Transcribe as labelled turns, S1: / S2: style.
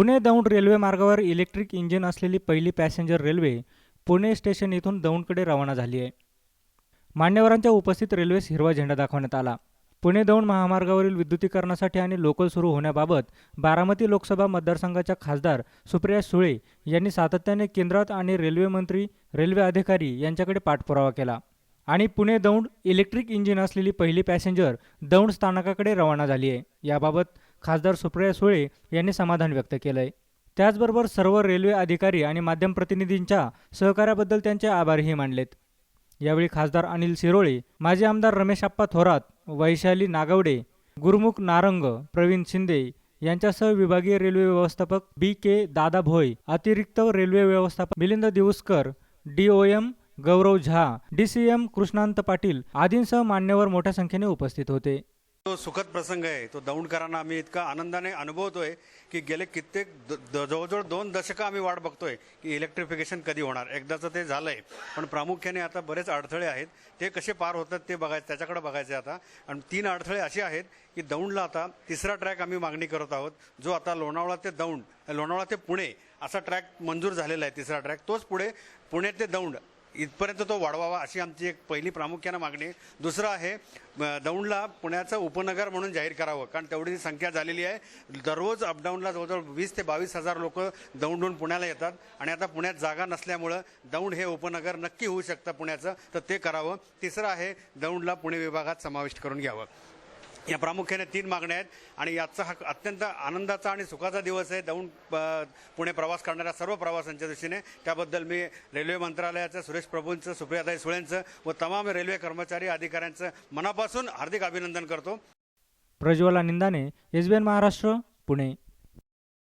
S1: Pune Daund railway मार्गावर electric engine असलेली पहिली पॅसेंजर रेल्वे पुणे स्टेशन येथून दौंडकडे रवाना झाली आहे. मान्यवरांच्या उपस्थित रेल्वेस हिरवा झेंडा दाखवण्यात आला. पुणे दौंड महामार्गावरील विद्युतीकरणासाठी आणि लोकल सुरू होण्याबाबत बारामती लोकसभा मतदारसंघाच्या खासदार सुप्रिया सुळे यांनी सातत्याने केंद्रात आणि रेल्वे मंत्री रेल्वे अधिकारी यांच्याकडे पाठपुरावा केला आणि पुणे दौंड इलेक्ट्रिक इंजिन असलेली पहिली पॅसेंजर दौंड स्थानकाकडे रवाना झाली आहे. याबाबत खासदार सुप्रिया सुळे यांनी समाधान व्यक्त केलं आहे त्याचबरोबर सर्व रेल्वे अधिकारी आणि माध्यम प्रतिनिधींच्या सहकार्याबद्दल त्यांचे आभारही मानलेत. यावेळी खासदार अनिल शिरोळे माजी आमदार रमेश आप्पा थोरात वैशाली नागवडे गुरुमुख नारंग प्रवीण शिंदे यांच्यासह विभागीय रेल्वे व्यवस्थापक बी के दादा भोय अतिरिक्त रेल्वे व्यवस्थापक Milind Diwaskar DOM Gaurav Jha D C M Krishnant Patil आदींसह मान्यवर मोठ्या संख्येने उपस्थित होते.
S2: तो सुखद प्रसंग आहे. तो दौंडकरांना आम्ही इतका आनंदाने अनुभवतोय की गेले कित्येक द- जवळजवळ दोन दशकं आम्ही वाट बघतोय की इलेक्ट्रिफिकेशन कधी होणार. एकदाचं ते झालंय. पण प्रामुख्याने आता बरेच अडथळे आहेत. ते कसे पार होतात ते बघायचं त्याच्याकडे बघायचे आता. आणि तीन अडथळे असे आहेत की दौंडला आता तिसरा ट्रॅक आम्ही मागणी करत आहोत. जो आता लोणावळा ते दौंड लोणावळा ते पुणे असा ट्रॅक मंजूर झालेला आहे तिसरा ट्रॅक तोच पुढे पुणे ते दौंड. इथपर्यंत तो वाढवावा अशी आमची एक पहिली प्रामुख्यानं मागणी दुसरं आहे दौंडला पुण्याचं उपनगर म्हणून जाहीर करावं कारण तेवढी संख्या झालेली आहे. दररोज अपडाऊनला जवळजवळ वीस ते बावीस हजार लोक दौंडहून पुण्याला येतात. आणि आता पुण्यात जागा नसल्यामुळं दौंड हे उपनगर नक्की होऊ शकतं पुण्याचं तर ते करावं. तिसरं आहे दौंडला पुणे विभागात समाविष्ट करून घ्यावं. या प्रामुख्याने तीन मागण्या आहेत आणि याचा हा अत्यंत आनंदाचा आणि सुखाचा दिवस आहे. दौंड पुणे प्रवास करणाऱ्या सर्व प्रवाशांच्या दृष्टीने त्याबद्दल मी रेल्वे मंत्रालयाचं सुरेश प्रभूंचं सुप्रियाताई सुळेंचं व तमाम रेल्वे कर्मचारी अधिकाऱ्यांचं मनापासून हार्दिक अभिनंदन करतो.
S1: प्रज्वला निंदाने एसबीएन महाराष्ट्र पुणे.